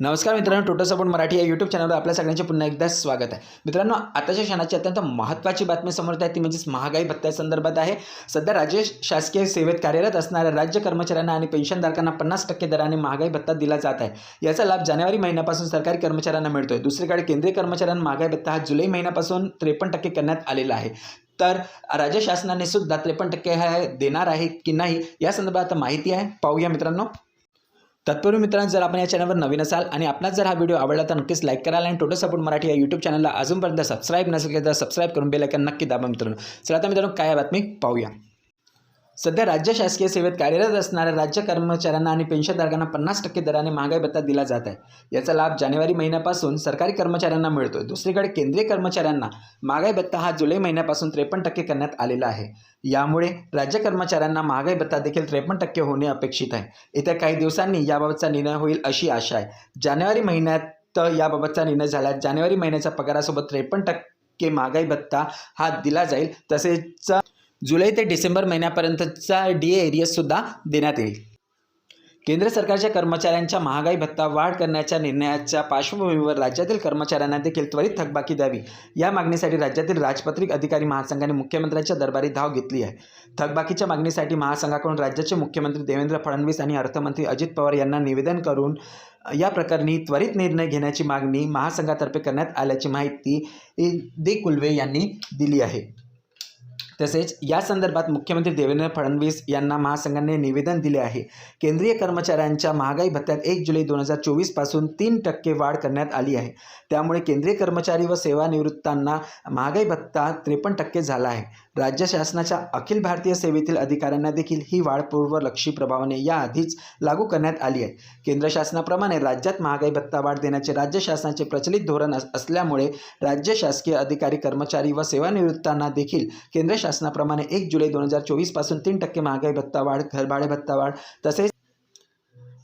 नमस्कार मित्रांनो total support Marathi या यूट्यूब चॅनलवर आपल्या सगळ्यांचे पुन्हा एकदा स्वागत आहे. मित्रांनो आताच्या क्षणाची अत्यंत महत्त्वाची बातमी समोर येत आहे ती म्हणजेच महागाई भत्त्यासंदर्भात आहे. सध्या राज्य शासकीय सेवेत कार्यरत असणाऱ्या राज्य कर्मचाऱ्यांना आणि पेन्शनधारकांना पन्नास टक्के दराने महागाई भत्ता दिला जात आहे. याचा लाभ जानेवारी महिन्यापासून सरकारी कर्मचाऱ्यांना मिळतोय. दुसरीकडे केंद्रीय कर्मचाऱ्यांना महागाई भत्ता हा जुलै महिन्यापासून त्रेपन्न टक्के करण्यात आलेला आहे. तर राज्य शासनाने सुद्धा त्रेपन्न टक्के हे देणार आहे की नाही या संदर्भात माहिती आहे. पाहूया मित्रांनो. तत्पूर्वी मित्रांनो जर आपण या चॅनलवर नवीन असाल आणि आपणास जर हा व्हिडिओ आवडला तर नक्कीच लाईक कराल आणि टोटल सपोर्ट मराठी या यूट्यूब चॅनलला अजूनपर्यंत सबस्क्राईब नसेल तर सबस्क्राईब करून बेलायकन नक्की दाबा मित्रांनो. चला आता मित्रांनो काय बातमी? पाहूया. सध्या राज्य शासकीय सेवेत कार्यरत असणाऱ्या राज्य कर्मचाऱ्यांना आणि पेन्शनधारकांना पन्नास टक्के दराने महागाई भत्ता दिला जात आहे. याचा लाभ जानेवारी महिन्यापासून सरकारी कर्मचाऱ्यांना मिळतो दुसरीकडे केंद्रीय कर्मचाऱ्यांना महागाई भत्ता हा जुलै महिन्यापासून त्रेपन्न टक्के करण्यात आलेला आहे. यामुळे राज्य कर्मचाऱ्यांना महागाई भत्ता देखील त्रेपन्न टक्के होणे अपेक्षित आहे. येत्या काही दिवसांनी याबाबतचा निर्णय होईल अशी आशा आहे. जानेवारी महिन्यात याबाबतचा निर्णय झाला जानेवारी महिन्याच्या पगारासोबत त्रेपन्न टक्के महागाई भत्ता हा दिला जाईल. तसेच जुलै ते डिसेंबर महिन्यापर्यंतचा डी ए एरियससुद्धा देण्यात येईल. केंद्र सरकारच्या कर्मचाऱ्यांच्या महागाई भत्ता वाढ करण्याच्या निर्णयाच्या पार्श्वभूमीवर राज्यातील कर्मचाऱ्यांना देखील त्वरित थकबाकी द्यावी. या मागणीसाठी राज्यातील राजपत्रिक अधिकारी महासंघाने मुख्यमंत्र्यांच्या दरबारी धाव घेतली आहे. थकबाकीच्या मागणीसाठी महासंघाकडून राज्याचे मुख्यमंत्री देवेंद्र फडणवीस आणि अर्थमंत्री अजित पवार यांना निवेदन करून या प्रकरणी त्वरित निर्णय घेण्याची मागणी महासंघातर्फे करण्यात आल्याची माहिती दे कुलवे यांनी दिली आहे. तसेच या संदर्भात मुख्यमंत्री देवेंद्र फडणवीस यांना महासंघाने निवेदन दिले आहे. केंद्रीय कर्मचाऱ्यांच्या महागाई भत्त्यात एक जुलै दोन हजार चोवीसपासून तीन टक्के वाढ करण्यात आली आहे. त्यामुळे केंद्रीय कर्मचारी व सेवानिवृत्तांना महागाई भत्ता त्रेपन्न टक्के झाला आहे. राज्य शासनाच्या अखिल भारतीय सेवेतील अधिकाऱ्यांना देखील ही वाढ पूर्वलक्षी प्रभावाने याआधीच लागू करण्यात आली आहे. केंद्र शासनाप्रमाणे राज्यात महागाई भत्ता वाढ देण्याचे राज्य शासनाचे प्रचलित धोरण अस असल्यामुळे राज्य शासकीय अधिकारी कर्मचारी व सेवानिवृत्तांना देखील केंद्र शासनाप्रमाणे एक जुलै दोन हजार चोवीसपासून तीन टक्के महागाई भत्ता वाढ घरभाडे भत्ता वाढ तसेच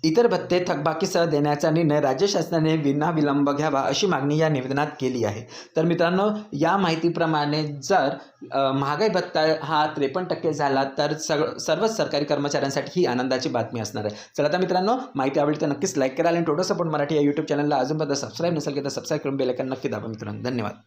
इतर भत्ते थकबाकीसह देण्याचा निर्णय राज्य शासनाने विनाविलंब घ्यावा अशी मागणी या निवेदनात केली आहे. तर मित्रांनो या माहितीप्रमाणे जर महागाई भत्ता हा त्रेपन्न टक्के झाला तर सग सर्वच सरकारी कर्मचाऱ्यांसाठी ही आनंदाची बातमी असणार आहे. चला आता मित्रांनो माहिती आवडली तर नक्कीच लाईक करा आणि टोटो सपोर्ट मराठी या यूट्यूब चॅनलला अजूनपर्यंत सबस्क्राईब नसेल की तर सबस्क्राईब करून बेल नक्की दाबा मित्रांनो. धन्यवाद.